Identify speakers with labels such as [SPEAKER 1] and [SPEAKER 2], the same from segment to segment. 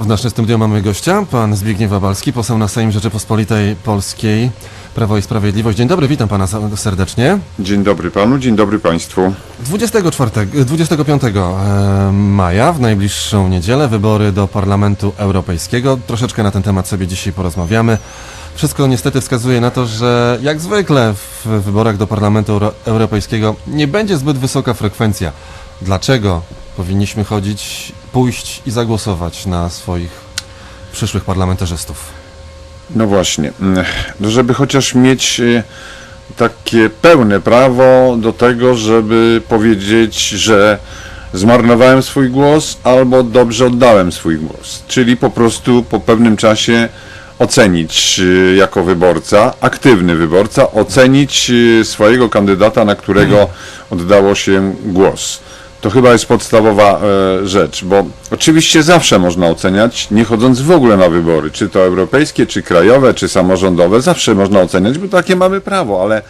[SPEAKER 1] W naszym studiu mamy gościa, pan Zbigniew Wabalski, poseł na Sejm Rzeczypospolitej Polskiej, Prawo i Sprawiedliwość. Dzień dobry, witam pana serdecznie.
[SPEAKER 2] Dzień dobry panu, dzień dobry państwu.
[SPEAKER 1] 24, 25 e, maja, w najbliższą niedzielę, wybory do Parlamentu Europejskiego. Troszeczkę na ten temat sobie dzisiaj porozmawiamy. Wszystko niestety wskazuje na to, że jak zwykle w wyborach do Parlamentu Euro Europejskiego nie będzie zbyt wysoka frekwencja. Dlaczego powinniśmy chodzić, pójść i zagłosować na swoich przyszłych parlamentarzystów?
[SPEAKER 2] No właśnie, żeby chociaż mieć e, takie pełne prawo do tego, żeby powiedzieć, że zmarnowałem swój głos albo dobrze oddałem swój głos. Czyli po prostu po pewnym czasie ocenić e, jako wyborca, aktywny wyborca, ocenić e, swojego kandydata, na którego oddało się głos. To chyba jest podstawowa e, rzecz, bo oczywiście zawsze można oceniać, nie chodząc w ogóle na wybory, czy to europejskie, czy krajowe, czy samorządowe, zawsze można oceniać, bo takie mamy prawo, ale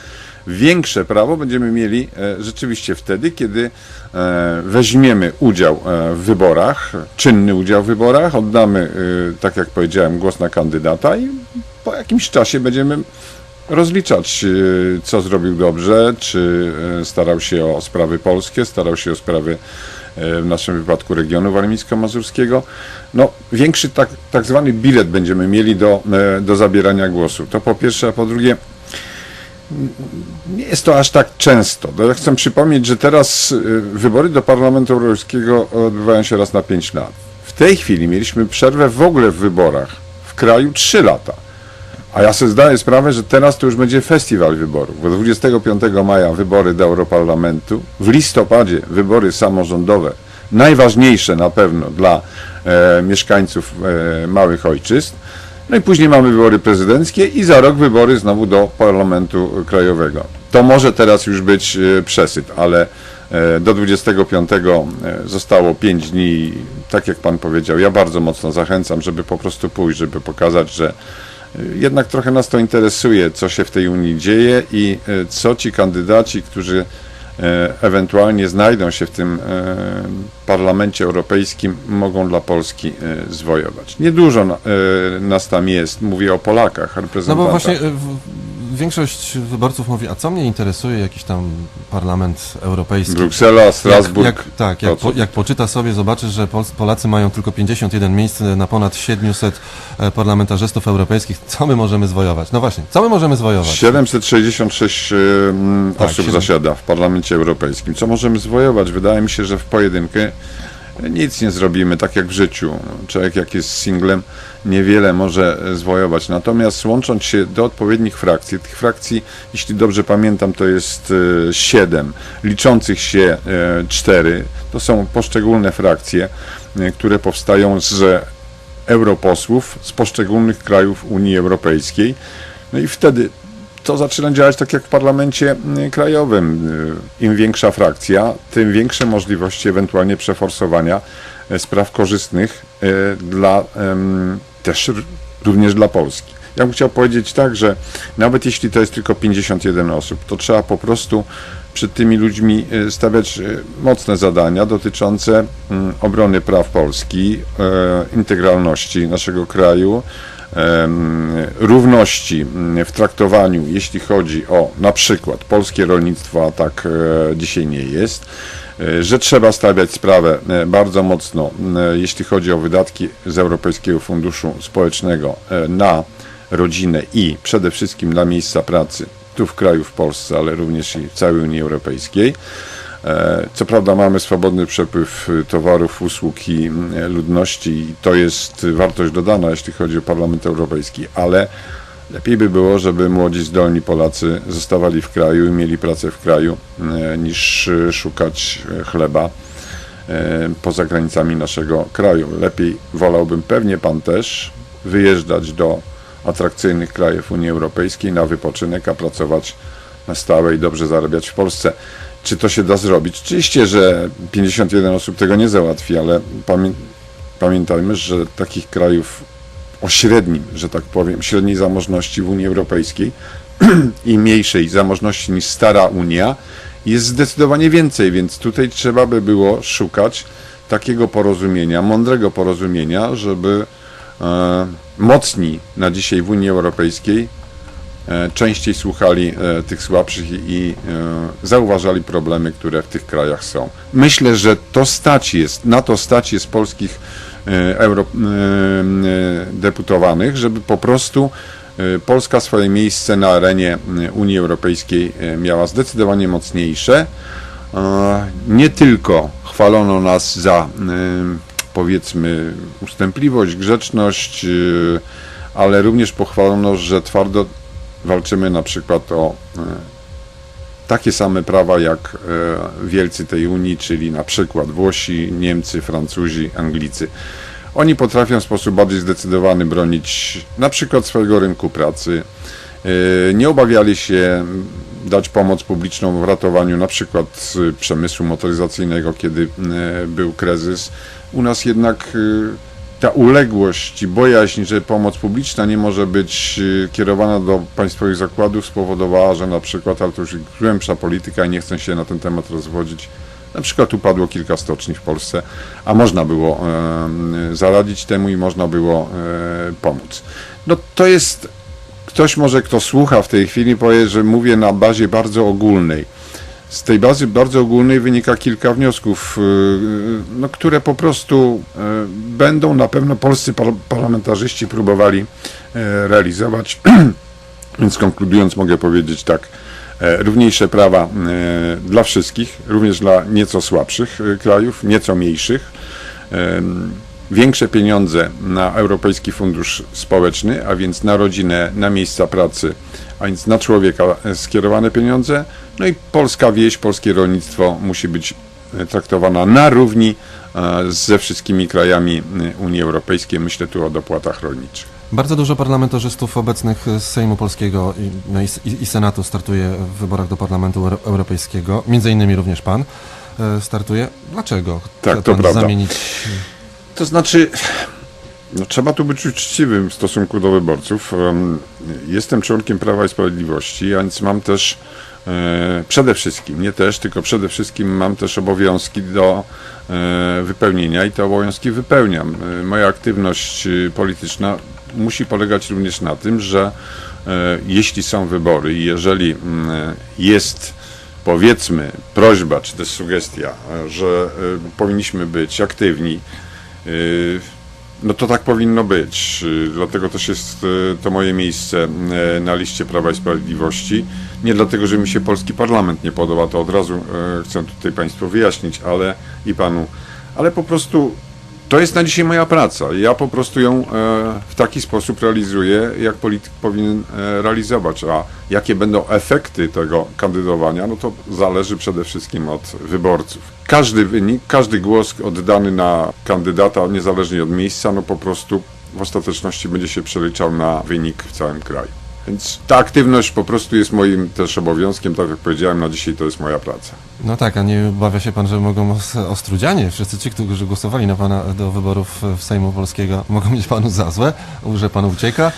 [SPEAKER 2] większe prawo będziemy mieli e, rzeczywiście wtedy, kiedy e, weźmiemy udział w wyborach, czynny udział w wyborach, oddamy, tak jak powiedziałem, głos na kandydata i po jakimś czasie będziemy rozliczać, y, co zrobił dobrze, czy y, starał się o sprawy polskie, starał się o sprawy y, w naszym wypadku regionu warmińsko-mazurskiego. No, większy tak, tak zwany bilet będziemy mieli do, do zabierania głosu. To po pierwsze, a po drugie, nie jest to aż tak często. No, Ja chcę przypomnieć, że teraz wybory do Parlamentu Europejskiego odbywają się raz na 5 lat. W tej chwili mieliśmy przerwę w ogóle w wyborach w kraju 3 lata. A ja sobie zdaję sprawę, że teraz to już będzie festiwal wyborów, bo 25 maja wybory do Europarlamentu, w listopadzie wybory samorządowe, najważniejsze na pewno dla e, mieszkańców e, małych ojczyzn, no i później mamy wybory prezydenckie i za rok wybory znowu do Parlamentu Krajowego. To może teraz już być e, przesyt, ale e, do 25 e, zostało 5 dni. Tak jak Pan powiedział, ja bardzo mocno zachęcam, żeby po prostu pójść, żeby pokazać, że jednak trochę nas to interesuje, co się w tej Unii dzieje i e, co ci kandydaci, którzy e, ewentualnie znajdą się w tym e, parlamencie europejskim, mogą dla Polski zwojować. Niedużo na- nas tam jest, mówię o Polakach,
[SPEAKER 1] No
[SPEAKER 2] reprezentantach.
[SPEAKER 1] bo właśnie większość wyborców mówi, a co mnie interesuje jakiś tam parlament europejski?
[SPEAKER 2] Bruksela, Strasburg.
[SPEAKER 1] Jak, jak, tak, jak, po, jak poczyta sobie, zobaczy, że Pol Polacy mają tylko 51 miejsc na ponad 700 e, parlamentarzystów europejskich. Co my możemy zwojować? No właśnie, co my możemy zwojować?
[SPEAKER 2] 766 e, mm,
[SPEAKER 1] Tak,
[SPEAKER 2] osób
[SPEAKER 1] siedem-
[SPEAKER 2] zasiada w Parlamencie Europejskim. Co możemy zwojować? Wydaje mi się, że w pojedynkę nic nie zrobimy, tak jak w życiu. Człowiek jak jest singlem, niewiele może e, zwojować. Natomiast łącząc się do odpowiednich frakcji, tych frakcji, jeśli dobrze pamiętam, to jest e, siedem, liczących się e, cztery, to są poszczególne frakcje, e, które powstają z europosłów z poszczególnych krajów Unii Europejskiej. No i wtedy to zaczyna działać tak jak w parlamencie y, krajowym. Y, Im większa frakcja, tym większe możliwości ewentualnie przeforsowania e, spraw korzystnych e, dla też również dla Polski. Ja bym chciał powiedzieć tak, że nawet jeśli to jest tylko 51 osób, to trzeba po prostu przed tymi ludźmi e, stawiać mocne zadania dotyczące mm, obrony praw Polski, integralności naszego kraju, równości mm, w traktowaniu, jeśli chodzi o na przykład polskie rolnictwo, a tak e, dzisiaj nie jest, e, że trzeba stawiać sprawę e, bardzo mocno, jeśli chodzi o wydatki z Europejskiego Funduszu Społecznego na rodzinę i przede wszystkim dla miejsca pracy tu w kraju, w Polsce, ale również i w całej Unii Europejskiej. E, Co prawda mamy swobodny przepływ y, towarów, usług i mm, ludności i to jest y, wartość dodana, jeśli chodzi o Parlament Europejski, ale lepiej by było, żeby młodzi, zdolni Polacy zostawali w kraju i mieli pracę w kraju, e, niż y, szukać e, chleba e, poza granicami naszego kraju. Lepiej wolałbym pewnie Pan też wyjeżdżać do atrakcyjnych krajów Unii Europejskiej na wypoczynek, a pracować na stałe i dobrze zarabiać w Polsce. Czy to się da zrobić? Oczywiście, że 51 osób tego nie załatwi, ale pamię pamiętajmy, że takich krajów o średnim, że tak powiem, średniej zamożności w Unii Europejskiej i mniejszej zamożności niż stara Unia jest zdecydowanie więcej, więc tutaj trzeba by było szukać takiego porozumienia, mądrego porozumienia, żeby e, mocni na dzisiaj w Unii Europejskiej częściej słuchali e, tych słabszych i, e, zauważali problemy, które w tych krajach są. Myślę, że to stać jest, na to stać jest polskich e, euro, e, e, deputowanych, żeby po prostu e, Polska swoje miejsce na arenie e, Unii Europejskiej e, miała zdecydowanie mocniejsze. E, Nie tylko chwalono nas za e, powiedzmy ustępliwość, grzeczność, e, ale również pochwalono, że twardo walczymy na przykład o e, takie same prawa jak e, wielcy tej Unii, czyli na przykład Włosi, Niemcy, Francuzi, Anglicy. Oni potrafią w sposób bardziej zdecydowany bronić na przykład swojego rynku pracy. E, Nie obawiali się dać pomoc publiczną w ratowaniu na przykład przemysłu motoryzacyjnego, kiedy był kryzys. U nas jednak ta uległość i bojaźń, że pomoc publiczna nie może być e, kierowana do państwowych zakładów spowodowała, że na przykład, ale to już głębsza polityka i nie chcę się na ten temat rozwodzić, na przykład upadło kilka stoczni w Polsce, a można było e, zaradzić temu i można było e, pomóc. No to jest, ktoś może kto słucha w tej chwili powie, że mówię na bazie bardzo ogólnej. Z tej bazy bardzo ogólnej wynika kilka wniosków, yy, no, które po prostu yy, będą na pewno polscy par- parlamentarzyści próbowali realizować. Więc konkludując mogę powiedzieć tak, równiejsze prawa dla wszystkich, również dla nieco słabszych krajów, nieco mniejszych. Większe pieniądze na Europejski Fundusz Społeczny, a więc na rodzinę, na miejsca pracy, a więc na człowieka skierowane pieniądze. No i polska wieś, polskie rolnictwo musi być e, traktowana na równi e, ze wszystkimi krajami e, Unii Europejskiej. Myślę tu o dopłatach rolniczych.
[SPEAKER 1] Bardzo dużo parlamentarzystów obecnych z Sejmu Polskiego i, no i, i, Senatu startuje w wyborach do Parlamentu Euro- Europejskiego. Między innymi również pan startuje. Dlaczego?
[SPEAKER 2] Tak,
[SPEAKER 1] Chce
[SPEAKER 2] to
[SPEAKER 1] pan
[SPEAKER 2] prawda.
[SPEAKER 1] zamienić
[SPEAKER 2] To znaczy, no, trzeba tu być uczciwym w stosunku do wyborców. Em, Jestem członkiem Prawa i Sprawiedliwości, a więc mam też e, przede wszystkim, nie też, tylko przede wszystkim mam też obowiązki do e, wypełnienia i te obowiązki wypełniam. E, Moja aktywność e, polityczna musi polegać również na tym, że jeśli są wybory i jeżeli mm, jest powiedzmy prośba czy też sugestia, że powinniśmy być aktywni, No to tak powinno być. Yy, Dlatego też jest yy, to moje miejsce na liście Prawa i Sprawiedliwości. Nie dlatego, że mi się polski parlament nie podoba, to od razu chcę tutaj Państwu wyjaśnić, ale i Panu, ale po prostu to jest na dzisiaj moja praca. Ja po prostu ją e, w taki sposób realizuję, jak polityk powinien e, realizować. A jakie będą efekty tego kandydowania, no to zależy przede wszystkim od wyborców. Każdy wynik, każdy głos oddany na kandydata, niezależnie od miejsca, no po prostu w ostateczności będzie się przeliczał na wynik w całym kraju. Więc ta aktywność po prostu jest moim też obowiązkiem, tak jak powiedziałem, na dzisiaj to jest moja praca.
[SPEAKER 1] No tak, a nie obawia się pan, że mogą os- Ostrudzianie, wszyscy ci, którzy głosowali na pana do wyborów w Sejmu Polskiego, mogą mieć panu za złe, że pan ucieka?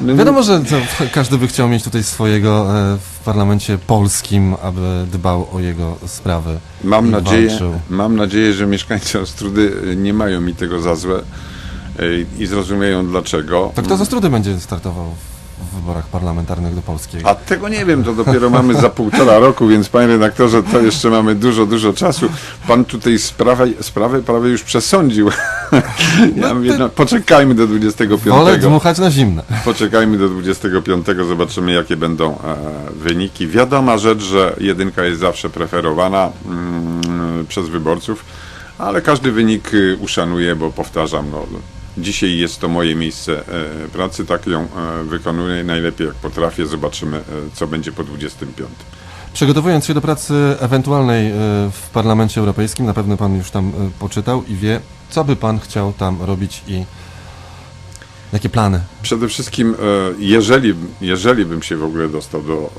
[SPEAKER 2] No,
[SPEAKER 1] Wiadomo, że to każdy by chciał mieć tutaj swojego e, w parlamencie polskim, aby dbał o jego sprawy.
[SPEAKER 2] Mam nadzieję,
[SPEAKER 1] walczył.
[SPEAKER 2] mam nadzieję, że mieszkańcy Ostrudy nie mają mi tego za złe y, i zrozumieją dlaczego.
[SPEAKER 1] To kto z Ostrudy będzie startował wyborach parlamentarnych do Polskiego?
[SPEAKER 2] A tego nie wiem, to dopiero mamy za półtora roku, więc panie redaktorze, to jeszcze mamy dużo, dużo czasu. Pan tutaj sprawę, sprawę prawie już przesądził. Ja mówię, no, poczekajmy do 25.
[SPEAKER 1] Wolę dmuchać na zimne.
[SPEAKER 2] Poczekajmy do 25, zobaczymy jakie będą e, wyniki. Wiadoma rzecz, że jedynka jest zawsze preferowana mm, przez wyborców, ale każdy wynik y, uszanuję, bo powtarzam, no, dzisiaj jest to moje miejsce e, pracy, tak ją e, wykonuję najlepiej jak potrafię, zobaczymy e, co będzie po 25.
[SPEAKER 1] Przygotowując się do pracy ewentualnej w Parlamencie Europejskim, na pewno pan już tam poczytał i wie, co by pan chciał tam robić i jakie plany.
[SPEAKER 2] Przede wszystkim, jeżeli, jeżeli bym się w ogóle dostał do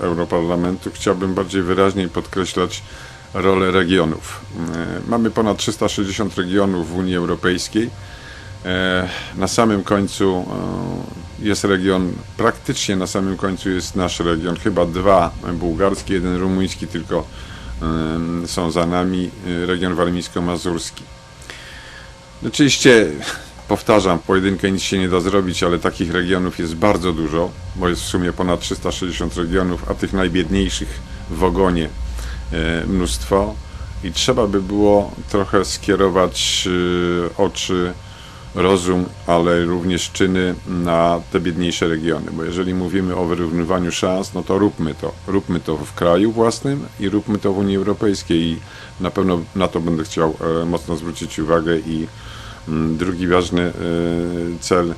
[SPEAKER 2] Europarlamentu, chciałbym bardziej wyraźnie podkreślać rolę regionów. Mamy ponad 360 regionów w Unii Europejskiej. E, Na samym końcu e, jest region, praktycznie na samym końcu jest nasz region, chyba dwa bułgarski, jeden rumuński, tylko są za nami, region warmińsko-mazurski. Oczywiście, powtarzam, pojedynkę nic się nie da zrobić, ale takich regionów jest bardzo dużo, bo jest w sumie ponad 360 regionów, a tych najbiedniejszych w ogonie e, mnóstwo. I trzeba by było trochę skierować e, oczy, rozum, ale również czyny na te biedniejsze regiony, bo jeżeli mówimy o wyrównywaniu szans, no to róbmy to. Róbmy to w kraju własnym i róbmy to w Unii Europejskiej i na pewno na to będę chciał e, mocno zwrócić uwagę i mm, drugi ważny e, cel m,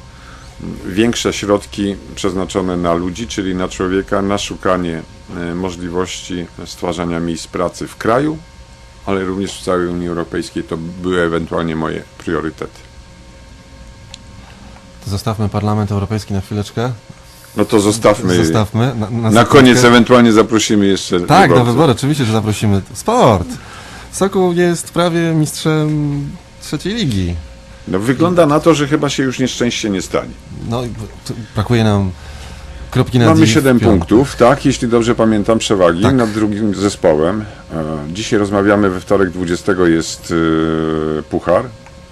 [SPEAKER 2] większe środki przeznaczone na ludzi, czyli na człowieka, na szukanie e, możliwości stwarzania miejsc pracy w kraju, ale również w całej Unii Europejskiej. To były ewentualnie moje priorytety.
[SPEAKER 1] Zostawmy Parlament Europejski na chwileczkę.
[SPEAKER 2] No to zostawmy.
[SPEAKER 1] Zostawmy. Na, na,
[SPEAKER 2] Na koniec ewentualnie zaprosimy jeszcze.
[SPEAKER 1] Tak, na wybory, oczywiście, że zaprosimy. Sport! Sokół jest prawie mistrzem trzeciej ligi.
[SPEAKER 2] No wygląda na to, że chyba się już nieszczęście nie stanie.
[SPEAKER 1] No, brakuje nam kropki na
[SPEAKER 2] Mamy
[SPEAKER 1] i w
[SPEAKER 2] 7
[SPEAKER 1] piątek.
[SPEAKER 2] punktów, tak, jeśli dobrze pamiętam, przewagi
[SPEAKER 1] Tak.
[SPEAKER 2] nad drugim zespołem. E, Dzisiaj rozmawiamy, we wtorek 20 jest e, Puchar,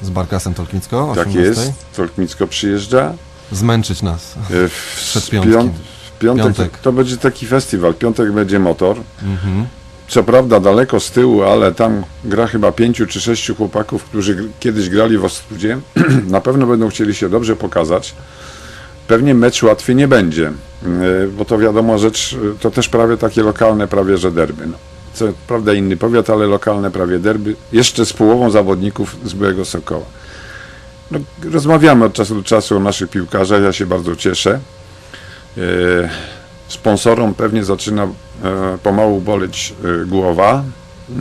[SPEAKER 1] Z Barkasem Tolknicko,
[SPEAKER 2] tak
[SPEAKER 1] 18:00.
[SPEAKER 2] jest, Tolkmicko przyjeżdża.
[SPEAKER 1] Zmęczyć nas.
[SPEAKER 2] E, W,
[SPEAKER 1] Przed piątkiem.
[SPEAKER 2] w piątek,
[SPEAKER 1] Piątek.
[SPEAKER 2] to będzie taki festiwal, piątek będzie motor.
[SPEAKER 1] Mhm.
[SPEAKER 2] Co prawda daleko z tyłu, ale tam gra chyba pięciu czy sześciu chłopaków, którzy kiedyś grali w Ostrudzie. Na pewno będą chcieli się dobrze pokazać. Pewnie mecz łatwy nie będzie, yy, bo to wiadomo rzecz, yy, to też prawie takie lokalne, prawie że derby. No. Co prawda inny powiat, ale lokalne prawie derby, jeszcze z połową zawodników z byłego Sokoła. No, rozmawiamy od czasu do czasu o naszych piłkarzach, ja się bardzo cieszę. Yy, Sponsorom pewnie zaczyna e, pomału boleć e, głowa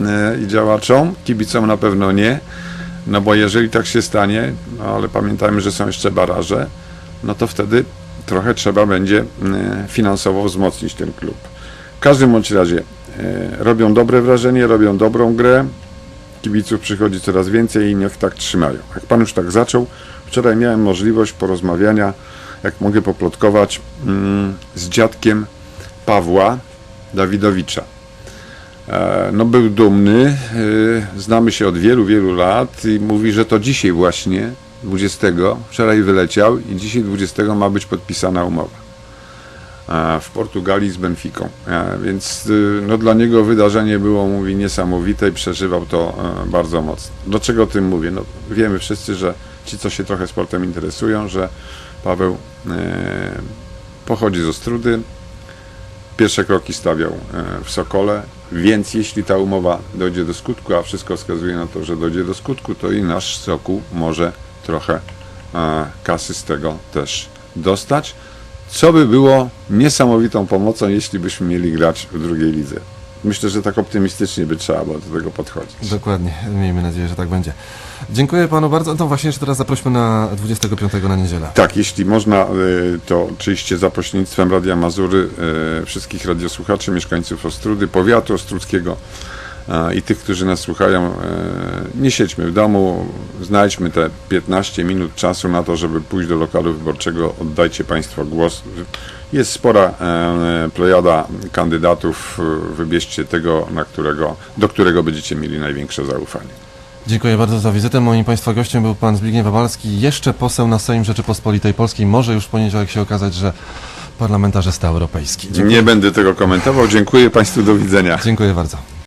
[SPEAKER 2] e, i działaczom, kibicom na pewno nie, no bo jeżeli tak się stanie, no ale pamiętajmy, że są jeszcze baraże, no to wtedy trochę trzeba będzie e, finansowo wzmocnić ten klub. W każdym bądź razie e, robią dobre wrażenie, robią dobrą grę, kibiców przychodzi coraz więcej i niech tak trzymają. Jak pan już tak zaczął, wczoraj miałem możliwość porozmawiania, jak mogę poplotkować, mm, z dziadkiem Pawła Dawidowicza. E, No był dumny, e, znamy się od wielu, wielu lat i mówi, że to dzisiaj właśnie, 20, wczoraj wyleciał i dzisiaj 20 ma być podpisana umowa e, w Portugalii z Benficą. E, Więc y, no, dla niego wydarzenie było, mówi, niesamowite i przeżywał to e, bardzo mocno. Do czego o tym mówię? No, wiemy wszyscy, że ci, co się trochę sportem interesują, że Paweł e, pochodzi z Ostrudy, pierwsze kroki stawiał w Sokole, więc jeśli ta umowa dojdzie do skutku, a wszystko wskazuje na to, że dojdzie do skutku, to i nasz Sokół może trochę kasy z tego też dostać, co by było niesamowitą pomocą, jeśli byśmy mieli grać w drugiej lidze. Myślę, że tak optymistycznie by trzeba było do tego podchodzić.
[SPEAKER 1] Dokładnie, miejmy nadzieję, że tak będzie. Dziękuję panu bardzo. No właśnie, jeszcze teraz zaprośmy na 25 na niedzielę.
[SPEAKER 2] Tak, jeśli można, y, to oczywiście za pośrednictwem Radia Mazury y, wszystkich radiosłuchaczy, mieszkańców Ostrudy, powiatu ostrudzkiego i tych, którzy nas słuchają, y, nie siedźmy w domu, znajdźmy te 15 minut czasu na to, żeby pójść do lokalu wyborczego, oddajcie Państwo głos. Jest spora e, plejada kandydatów, wybierzcie tego, na którego, do którego będziecie mieli największe zaufanie.
[SPEAKER 1] Dziękuję bardzo za wizytę. Moim Państwa gościem był Pan Zbigniew Babalski, jeszcze poseł na Sejm Rzeczypospolitej Polskiej. Może już w poniedziałek się okazać, że parlamentarzysta europejski. Dziękuję,
[SPEAKER 2] Nie będę tego komentował. Dziękuję Państwu, do widzenia.
[SPEAKER 1] Dziękuję bardzo.